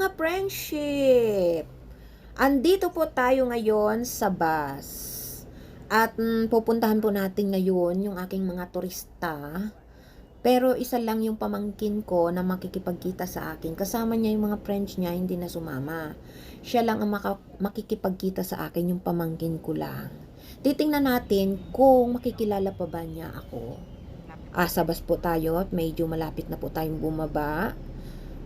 mga friendship! Andito po tayo ngayon sa bus. At mm, pupuntahan po natin ngayon yung aking mga turista. Pero isa lang yung pamangkin ko na makikipagkita sa akin. Kasama niya yung mga friends niya, hindi na sumama. Siya lang ang makikipagkita sa akin, yung pamangkin ko lang. Titingnan natin kung makikilala pa ba niya ako. Asabas po tayo at medyo malapit na po tayong bumaba.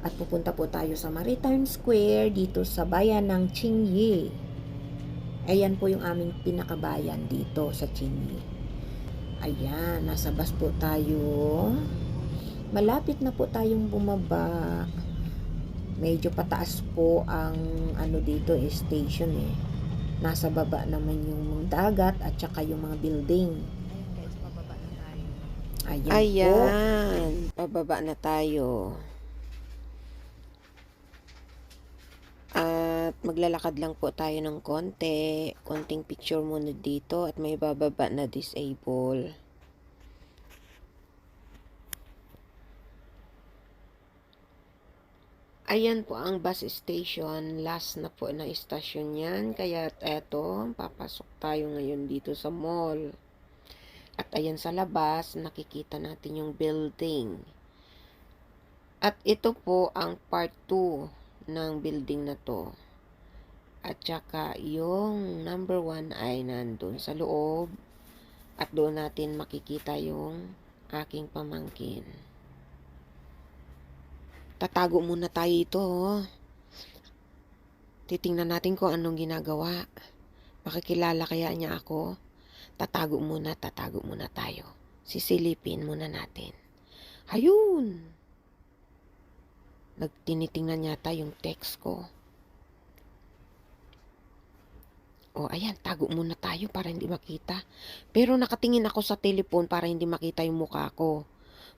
At pupunta po tayo sa Maritime Square dito sa bayan ng Qingyi. Ayan po yung aming pinakabayan dito sa Qingyi. Ayan, nasa bus po tayo. Malapit na po tayong bumaba. Medyo pataas po ang ano dito eh, station eh. Nasa baba naman yung dagat at saka yung mga building. Ayan guys, pababa na tayo. Ayan, po. Ayan, pababa na tayo. At maglalakad lang po tayo ng konti. Konting picture muna dito at may bababa na disable. Ayan po ang bus station. Last na po na station yan. Kaya eto, papasok tayo ngayon dito sa mall. At ayan sa labas, nakikita natin yung building. At ito po ang part 2 ng building na to. At saka yung number 1 ay nandun sa loob. At doon natin makikita yung aking pamangkin. Tatago muna tayo ito. oh. Titingnan natin kung anong ginagawa. Makikilala kaya niya ako. Tatago muna, tatago muna tayo. Sisilipin muna natin. Ayun! Nagtinitingnan yata yung text ko. O, ayan, tago muna tayo para hindi makita. Pero nakatingin ako sa telepon para hindi makita yung mukha ko.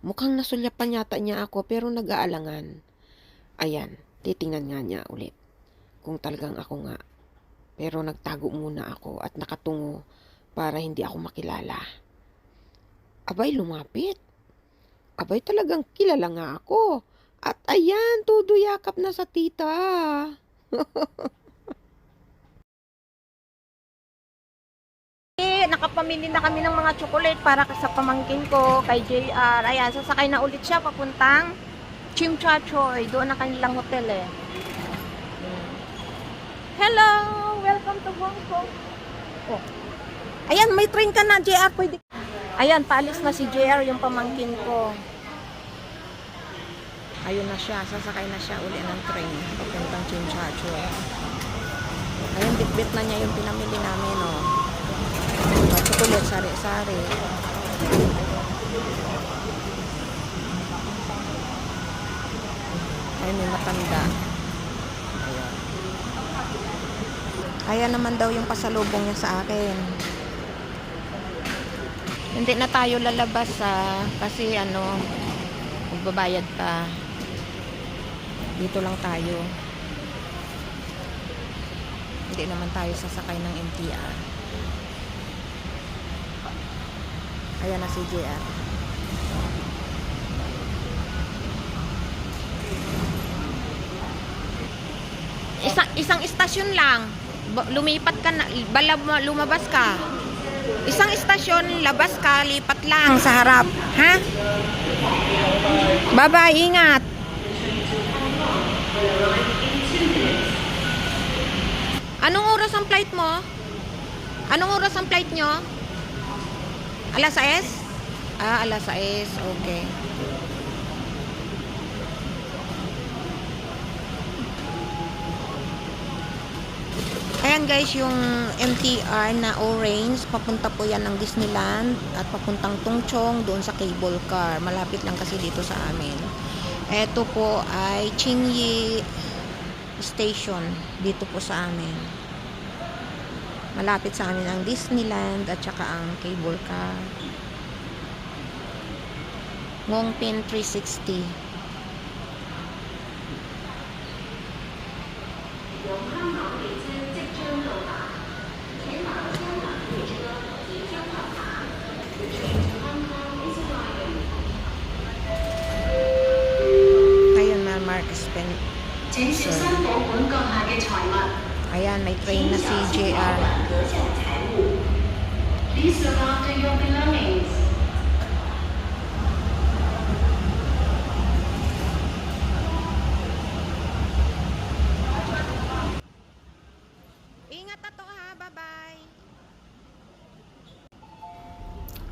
Mukhang nasulyapan yata niya ako pero nag-aalangan. Ayan, titingnan nga niya ulit. Kung talagang ako nga. Pero nagtago muna ako at nakatungo para hindi ako makilala. Abay, lumapit. Abay, talagang kilala nga ako. At ayan, todo yakap na sa tita. Eh, nakapamili na kami ng mga chocolate para sa pamangkin ko kay JR. Ayan, sasakay na ulit siya papuntang Chimchachoy. Doon ang kanilang hotel eh. Hello! Welcome to Hong Kong. Oh. Ayan, may train ka na, JR. Pwede. Ayan, paalis na si JR yung pamangkin ko. Ayun na siya, sasakay na siya uli ng train papuntang Chimchachoy. Ayun, bitbit na niya yung pinamili namin, oh. Mga chocolate, sari-sari. Ayun, may matanda. Ayun. Ayan naman daw yung pasalubong niya sa akin. Hindi na tayo lalabas ah, kasi ano, magbabayad pa. Dito lang tayo. Hindi naman tayo sasakay ng MTR. Ayan na si JR. Isang, isang istasyon lang. Lumipat ka na, bala, lumabas ka. Isang istasyon, labas ka, lipat lang sa harap. Ha? Bye-bye, ingat. Anong oras ang flight mo? Anong oras ang flight nyo? Alas 6? Ah, alas 6. Okay. Ayan guys, yung MTR na orange, papunta po yan ng Disneyland at papuntang Tungchong doon sa cable car. Malapit lang kasi dito sa amin. Ito po ay Qingyi Station dito po sa amin. Malapit sa amin ang Disneyland at saka ang cable car. Ngongpin 360. Ayun na, Mark Spen station. Ayan, may train na si JR. Please look after your belongings. Ingat na to ha, bye-bye.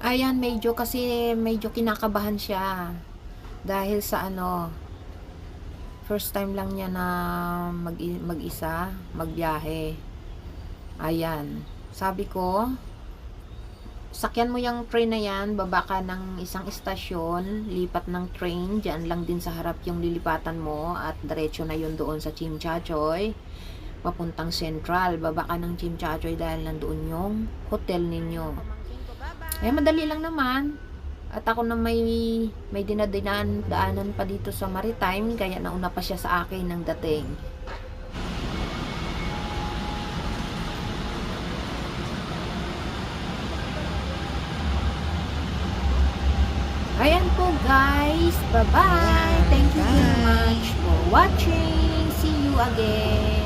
Ayan, medyo kasi medyo kinakabahan siya. Dahil sa ano, first time lang niya na mag, mag-isa, magbiyahe. Ayan. Sabi ko, sakyan mo yung train na yan, baba ka ng isang istasyon, lipat ng train, dyan lang din sa harap yung lilipatan mo, at diretso na yun doon sa Chimchachoy, papuntang Central. Baba ka ng Chimchachoy dahil nandoon yung hotel ninyo. Eh, madali lang naman. At ako na may, may dinadinaan daanan pa dito sa Maritime, kaya nauna pa siya sa akin ng dating. Ayan po guys. Bye-bye. Thank you very much for watching. See you again.